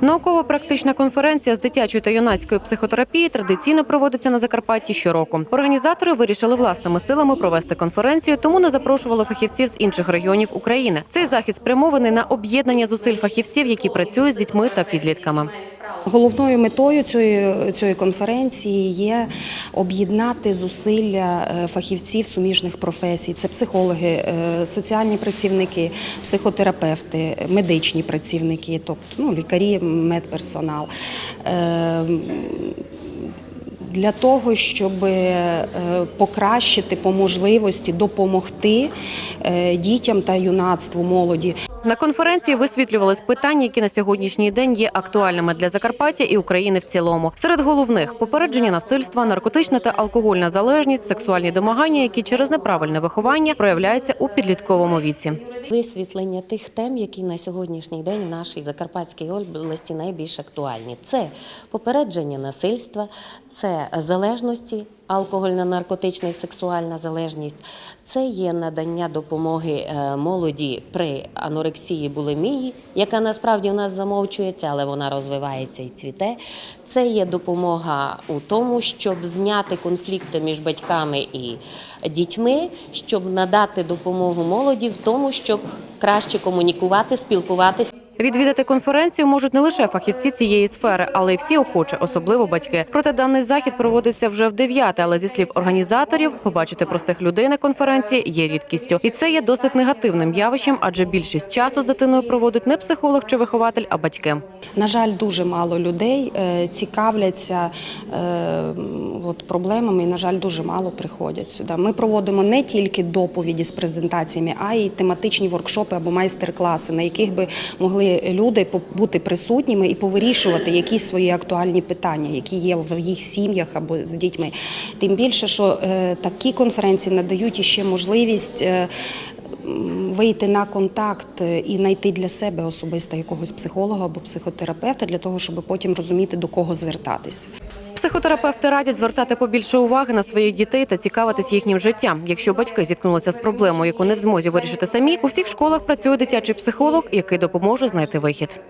Науково-практична конференція з дитячої та юнацької психотерапії традиційно проводиться на Закарпатті щороку. Організатори вирішили власними силами провести конференцію, тому не запрошували фахівців з інших регіонів України. Цей захід спрямований на об'єднання зусиль фахівців, які працюють з дітьми та підлітками. Головною метою цієї, цієї конференції є об'єднати зусилля е, фахівців суміжних професій. Це психологи, е, соціальні працівники, психотерапевти, медичні працівники, тобто ну, лікарі, медперсонал. Е, Для того, щоб покращити по можливості допомогти дітям та юнацтву молоді На конференції висвітлювались питання, які на сьогоднішній день є актуальними для Закарпаття і України в цілому. Серед головних попередження насильства, наркотична та алкогольна залежність, сексуальні домагання, які через неправильне виховання проявляються у підлітковому віці. Висвітлення тих тем, які на сьогоднішній день в нашій Закарпатській області найбільш актуальні. Це попередження насильства, це залежності, алкогольна, наркотична і сексуальна залежність, це є надання допомоги е, молоді при анорексії, булимії, яка насправді у нас замовчується, але вона розвивається і цвіте. Це є допомога у тому, щоб зняти конфлікти між батьками і дітьми, щоб надати допомогу молоді в тому, щоб краще комунікувати, спілкуватися. Відвідати конференцію можуть не лише фахівці цієї сфери, але й всі охочі, особливо батьки. Проте даний захід проводиться вже в дев'яте, але зі слів організаторів, побачити простих людей на конференції є рідкістю, і це є досить негативним явищем, адже більшість часу з дитиною проводить не психолог чи вихователь, а батьки. На жаль, дуже мало людей е, цікавляться е, от, проблемами, і, на жаль, дуже мало приходять сюди. Ми проводимо не тільки доповіді з презентаціями, а й тематичні воркшопи або майстер-класи, на яких би могли люди по- бути присутніми і повирішувати якісь свої актуальні питання, які є в їх сім'ях або з дітьми. Тим більше, що е, такі конференції надають іще можливість. е, Вийти на контакт і знайти для себе особисто якогось психолога або психотерапевта для того, щоб потім розуміти до кого звертатися. Психотерапевти радять звертати побільше уваги на своїх дітей та цікавитись їхнім життям. Якщо батьки зіткнулися з проблемою, яку не в змозі вирішити самі, у всіх школах працює дитячий психолог, який допоможе знайти вихід.